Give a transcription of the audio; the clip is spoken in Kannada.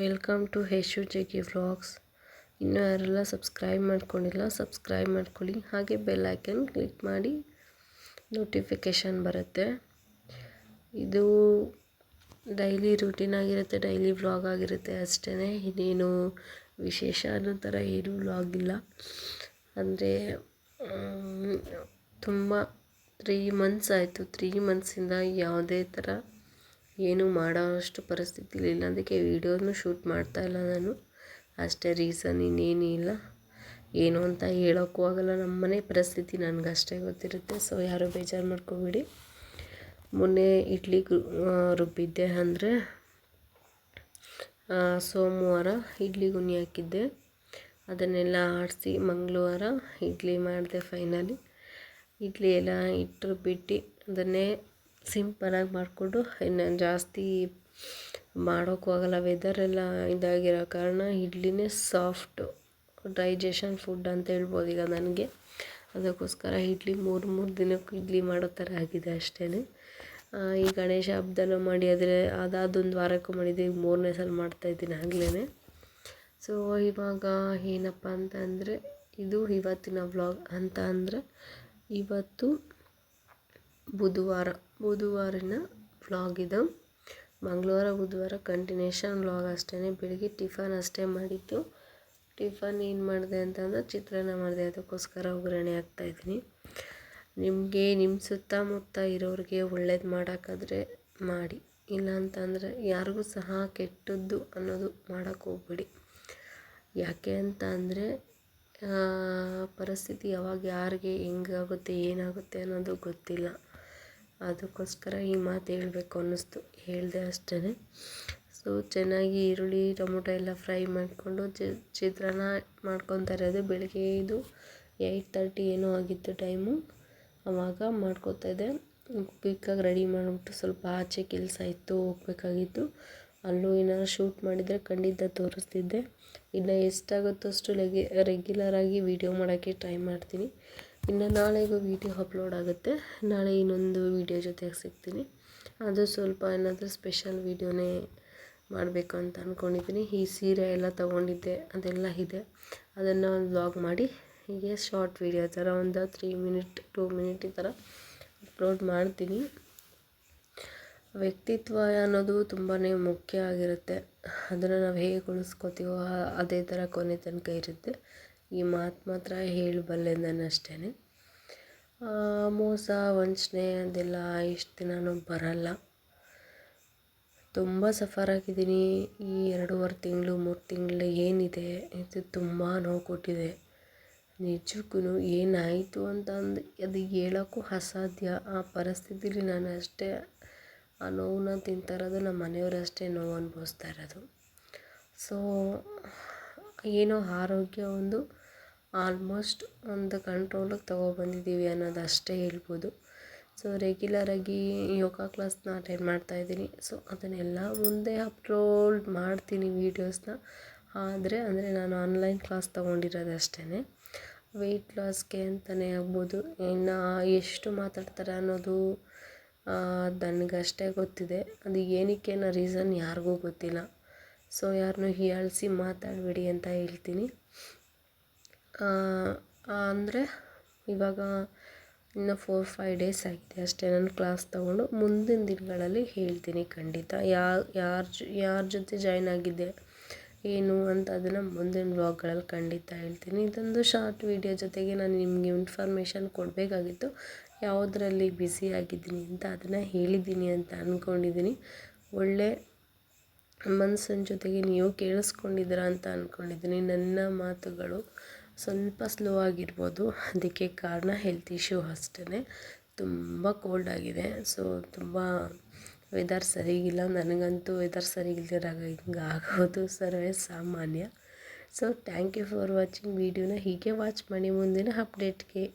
ವೆಲ್ಕಮ್ ಟು ಯಶು ಜಗ್ಗಿ ವ್ಲಾಗ್ಸ್ ಇನ್ನೂ ಯಾರೆಲ್ಲ ಸಬ್ಸ್ಕ್ರೈಬ್ ಮಾಡ್ಕೊಂಡಿಲ್ಲ ಸಬ್ಸ್ಕ್ರೈಬ್ ಮಾಡ್ಕೊಳ್ಳಿ. ಹಾಗೆ ಬೆಲ್ ಐಕನ್ ಕ್ಲಿಕ್ ಮಾಡಿ ನೋಟಿಫಿಕೇಷನ್ ಬರುತ್ತೆ. ಇದು ಡೈಲಿ ರುಟೀನ್ ಆಗಿರುತ್ತೆ ಡೈಲಿ ವ್ಲಾಗ್ ಆಗಿರುತ್ತೆ ಅಷ್ಟೇ ಇನ್ನೇನು ವಿಶೇಷ ಅನ್ನೋ ಥರ ಏನೂ ವ್ಲಾಗ್ ಇಲ್ಲ. ಅಂದರೆ ತುಂಬ ತ್ರೀ ಮಂತ್ಸ್ ಆಯಿತು. ತ್ರೀ ಮಂತ್ಸಿಂದ ಯಾವುದೇ ಥರ ಏನು ಮಾಡೋ ಅಷ್ಟು ಪರಿಸ್ಥಿತಿಲಿ ಇಲ್ಲ ಅದಕ್ಕೆ ವೀಡಿಯೋನು ಶೂಟ್ ಮಾಡ್ತಾಯಿಲ್ಲ ನಾನು. ಅಷ್ಟೇ ರೀಸನ್ ಇನ್ನೇನೂ ಇಲ್ಲ. ಏನು ಅಂತ ಹೇಳೋಕ್ಕೂ ಆಗಲ್ಲ. ನಮ್ಮ ಮನೆ ಪರಿಸ್ಥಿತಿ ನನಗಷ್ಟೇ ಗೊತ್ತಿರುತ್ತೆ. ಸೊ ಯಾರೂ ಬೇಜಾರು ಮಾಡ್ಕೋಬೇಡಿ. ಮೊನ್ನೆ ಇಡ್ಲಿ ರುಬ್ಬಿದ್ದೆ ಅಂದರೆ ಸೋಮವಾರ ಇಡ್ಲಿ ಗುಣಿ ಹಾಕಿದ್ದೆ. ಅದನ್ನೆಲ್ಲ ಆಡಿಸಿ ಮಂಗಳವಾರ ಇಡ್ಲಿ ಮಾಡಿದೆ ಫೈನಲಿ. ಇಡ್ಲಿ ಎಲ್ಲ ಇಟ್ಟು ಬಿಟ್ಟು ಅದನ್ನೇ ಸಿಂಪಲಾಗಿ ಮಾಡಿಕೊಂಡು ಇನ್ನು ಜಾಸ್ತಿ ಮಾಡೋಕ್ಕೂ ಆಗೋಲ್ಲ ವೆದರೆಲ್ಲ ಇದಾಗಿರೋ ಕಾರಣ ಇಡ್ಲಿನೇ ಸಾಫ್ಟು ಡೈಜೆಷನ್ ಫುಡ್ ಅಂತ ಹೇಳ್ಬೋದು ಈಗ ನನಗೆ. ಅದಕ್ಕೋಸ್ಕರ ಇಡ್ಲಿ ಮೂರು ಮೂರು ದಿನಕ್ಕೂ ಇಡ್ಲಿ ಮಾಡೋ ಥರ ಆಗಿದೆ ಅಷ್ಟೇ ಈ ಗಣೇಶ ಹಬ್ಬದಲ್ಲೂ ಮಾಡಿ, ಆದರೆ ಅದಾದೊಂದು ವಾರಕ್ಕೂ ಮಾಡಿದ್ದೆ ಈಗ ಮೂರನೇ ಸಲ ಮಾಡ್ತಾಯಿದ್ದೀನಿ ಆಗಲೇ ಸೊ ಇವಾಗ ಏನಪ್ಪ ಅಂತ ಅಂದರೆ, ಇದು ಇವತ್ತಿನ ವ್ಲಾಗ್ ಅಂತ ಅಂದರೆ, ಇವತ್ತು ಬುಧವಾರ. ಬುಧವಾರಿನ ವ್ಲಾಗ್ ಇದು. ಮಂಗಳವಾರ, ಬುಧವಾರ ಕಂಟಿನ್ಯೂಷನ್ ವ್ಲಾಗ್ ಅಷ್ಟೇ ಬೆಳಿಗ್ಗೆ ಟಿಫನ್ ಅಷ್ಟೇ ಮಾಡಿದ್ದು. ಟಿಫನ್ ಏನು ಮಾಡಿದೆ ಅಂತಂದ್ರೆ ಚಿತ್ರಾನ್ನ ಮಾಡಿದೆ. ಅದಕ್ಕೋಸ್ಕರ ಒಗ್ಗರಣೆ ಹಾಕ್ತಾಯಿದ್ದೀನಿ ನಿಮಗೆ ನಿಮ್ಮ ಸುತ್ತಮುತ್ತ ಇರೋರಿಗೆ ಒಳ್ಳೇದು ಮಾಡೋಕ್ಕಾದ್ರೆ ಮಾಡಿ. ಇಲ್ಲ ಅಂತಂದರೆ ಯಾರಿಗೂ ಸಹ ಕೆಟ್ಟದ್ದು ಅನ್ನೋದು ಮಾಡೋಕ್ಕೆ ಹೋಗ್ಬೇಡಿ. ಯಾಕೆ ಅಂತ ಅಂದರೆ ಪರಿಸ್ಥಿತಿ ಯಾವಾಗ ಯಾರಿಗೆ ಹೆಂಗಾಗುತ್ತೆ, ಏನಾಗುತ್ತೆ ಅನ್ನೋದು ಗೊತ್ತಿಲ್ಲ. ಅದಕ್ಕೋಸ್ಕರ ಈ ಮಾತು ಹೇಳಬೇಕು ಅನ್ನಿಸ್ತು. ಹೇಳಿದೆ ಅಷ್ಟೇ ಸೊ ಚೆನ್ನಾಗಿ ಈರುಳ್ಳಿ, ಟೊಮೊಟೊ ಎಲ್ಲ ಫ್ರೈ ಮಾಡಿಕೊಂಡು ಚಿತ್ರಾನ್ನ ಮಾಡ್ಕೊತಾರೆ ಇರೋದು. ಬೆಳಗ್ಗೆ ಇದು ಏಯ್ಟ್ ತರ್ಟಿ ಏನೋ ಆಗಿತ್ತು ಟೈಮು ಆವಾಗ ಮಾಡ್ಕೋತಾ ಇದ್ದೆ. ಕ್ವಿಕ್ಕಾಗಿ ರೆಡಿ ಮಾಡಿಬಿಟ್ಟು ಸ್ವಲ್ಪ ಆಚೆ ಕೆಲಸ ಇತ್ತು, ಹೋಗ್ಬೇಕಾಗಿತ್ತು. ಅಲ್ಲೂ ಏನಾದ್ರು ಶೂಟ್ ಮಾಡಿದರೆ ಖಂಡಿತ ತೋರಿಸ್ತಿದ್ದೆ. ಇನ್ನು ಎಷ್ಟಾಗುತ್ತೋ ಅಷ್ಟು ರೆಗ್ಯುಲರಾಗಿ ವೀಡಿಯೋ ಮಾಡೋಕ್ಕೆ ಟ್ರೈ ಮಾಡ್ತೀನಿ. ಇನ್ನು ನಾಳೆಗೂ ವೀಡಿಯೋ ಅಪ್ಲೋಡ್ ಆಗುತ್ತೆ. ನಾಳೆ ಇನ್ನೊಂದು ವೀಡಿಯೋ ಜೊತೆಗೆ ಸಿಗ್ತೀನಿ. ಅದು ಸ್ವಲ್ಪ ಏನಾದರೂ ಸ್ಪೆಷಲ್ ವೀಡಿಯೋನೇ ಮಾಡಬೇಕು ಅಂತ ಅಂದ್ಕೊಂಡಿದ್ದೀನಿ ಈ ಸೀರೆ ಎಲ್ಲ ತೊಗೊಂಡಿದ್ದೆ, ಅದೆಲ್ಲ ಇದೆ. ಅದನ್ನು ಒಂದು ವ್ಲಾಗ್ ಮಾಡಿ, ಹೀಗೆ ಶಾರ್ಟ್ ವೀಡಿಯೋ ಥರ ಒಂದು ತ್ರೀ ಮಿನಿಟ್ ಟೂ ಮಿನಿಟ್ ಈ ಥರ ಅಪ್ಲೋಡ್ ಮಾಡ್ತೀನಿ. ವ್ಯಕ್ತಿತ್ವ ಅನ್ನೋದು ತುಂಬಾ ಮುಖ್ಯ ಆಗಿರುತ್ತೆ. ಅದನ್ನು ನಾವು ಹೇಗೆ ಉಳಿಸ್ಕೋತೀವೋ ಅದೇ ಥರ ಕೊನೆ ತನಕ ಇರುತ್ತೆ. ಈ ಮಾತು ಮಾತ್ರ ಹೇಳಬಲ್ಲೆ ನಾನು ಅಷ್ಟೇ ಮೋಸ, ವಂಚನೆ ಅದೆಲ್ಲ ಇಷ್ಟು ನಾನು ಬರಲ್ಲ. ತುಂಬ ಸಫರ್ ಆಗಿದ್ದೀನಿ. ಈ ಎರಡೂವರೆ ತಿಂಗಳು, ಮೂರು ತಿಂಗಳು ಏನಿದೆ, ಇದು ತುಂಬ ನೋವು ಕೊಟ್ಟಿದೆ. ನಿಜಕ್ಕೂ ಏನಾಯಿತು ಅಂತ ಅಂದು, ಅದು ಹೇಳೋಕ್ಕೂ ಅಸಾಧ್ಯ. ಆ ಪರಿಸ್ಥಿತಿಲಿ ನಾನು ಅಷ್ಟೇ ಆ ನೋವನ್ನ ತಿಂತಾ ಇರೋದು ನಮ್ಮ ಮನೆಯವರು ಅಷ್ಟೇ ನೋವು ಅನುಭವಿಸ್ತಾ ಇರೋದು. ಸೊ ಏನೋ ಆರೋಗ್ಯ ಒಂದು ಆಲ್ಮೋಸ್ಟ್ ಒಂದು ಕಂಟ್ರೋಲಿಗೆ ತೊಗೊಬಂದಿದ್ದೀವಿ ಅನ್ನೋದು ಅಷ್ಟೇ ಹೇಳ್ಬೋದು. ಸೊ ರೆಗ್ಯುಲರಾಗಿ ಯೋಗ ಕ್ಲಾಸ್ನ ಅಟೆಂಡ್ ಮಾಡ್ತಾಯಿದ್ದೀನಿ ಸೊ ಅದನ್ನೆಲ್ಲ ಮುಂದೆ ಅಪ್ಲೋಡ್ ಮಾಡ್ತೀನಿ ವೀಡಿಯೋಸ್ನ ಆದರೆ, ಅಂದರೆ ನಾನು ಆನ್ಲೈನ್ ಕ್ಲಾಸ್ ತೊಗೊಂಡಿರೋದು ಅಷ್ಟೇ ವೆಯ್ಟ್ ಲಾಸ್ಗೆ ಅಂತಲೇ ಆಗ್ಬೋದು. ಇನ್ನು ಎಷ್ಟು ಮಾತಾಡ್ತಾರೆ ಅನ್ನೋದು ನನಗಷ್ಟೇ ಗೊತ್ತಿದೆ. ಅದು ಏನಕ್ಕೆ ಅನ್ನೋ ರೀಸನ್ ಯಾರಿಗೂ ಗೊತ್ತಿಲ್ಲ. ಸೊ ಯಾರನ್ನೂ ಹೀಯಾಳಿಸಿ ಮಾತಾಡಬೇಡಿ ಅಂತ ಹೇಳ್ತೀನಿ. ಅಂದರೆ ಇವಾಗ ಇನ್ನು ಫೋರ್ ಫೈವ್ ಡೇಸ್ ಆಗಿದೆ ಅಷ್ಟೇ ನಾನು ಕ್ಲಾಸ್ ತೊಗೊಂಡು. ಮುಂದಿನ ದಿನಗಳಲ್ಲಿ ಹೇಳ್ತೀನಿ ಖಂಡಿತ. ಯಾರು ಯಾರ ಯಾರ ಜೊತೆ ಜಾಯ್ನ್ ಆಗಿದ್ದೆ, ಏನು ಅಂತ ಅದನ್ನು ಮುಂದಿನ ವ್ಲಾಗ್ಗಳಲ್ಲಿ ಖಂಡಿತ ಹೇಳ್ತೀನಿ. ಇದೊಂದು ಶಾರ್ಟ್ ವೀಡಿಯೋ ಜೊತೆಗೆ ನಾನು ನಿಮಗೆ ಇನ್ಫಾರ್ಮೇಷನ್ ಕೊಡಬೇಕಾಗಿತ್ತು. ಯಾವುದರಲ್ಲಿ ಬ್ಯುಸಿ ಆಗಿದ್ದೀನಿ ಅಂತ ಅದನ್ನು ಹೇಳಿದ್ದೀನಿ ಅಂತ ಅಂದ್ಕೊಂಡಿದ್ದೀನಿ ಒಳ್ಳೆ ಮನಸ್ಸಿನ ಜೊತೆಗೆ ನೀವು ಕೇಳಿಸ್ಕೊಂಡಿದ್ದೀರ ಅಂತ ಅಂದ್ಕೊಂಡಿದ್ದೀನಿ ನನ್ನ ಮಾತುಗಳು ಸ್ವಲ್ಪ ಸ್ಲೋ ಆಗಿರ್ಬೋದು. ಅದಕ್ಕೆ ಕಾರಣ ಹೆಲ್ತ್ ಇಶ್ಯೂ ಅಷ್ಟೇ ತುಂಬ ಕೋಲ್ಡ್ ಆಗಿದೆ. ಸೊ ತುಂಬ ವೆದರ್ ಸರಿಗಿಲ್ಲ. ನನಗಂತೂ ವೆದರ್ ಸರಿ ಇಲ್ದಿರಾಗ ಹಿಂಗೆ ಆಗೋದು ಸರ್ವೇ ಸಾಮಾನ್ಯ. So thank you for watching ವೀಡಿಯೋನ ಹೀಗೆ ವಾಚ್ ಮಾಡಿ ಮುಂದಿನ ಅಪ್ಡೇಟ್ಗೆ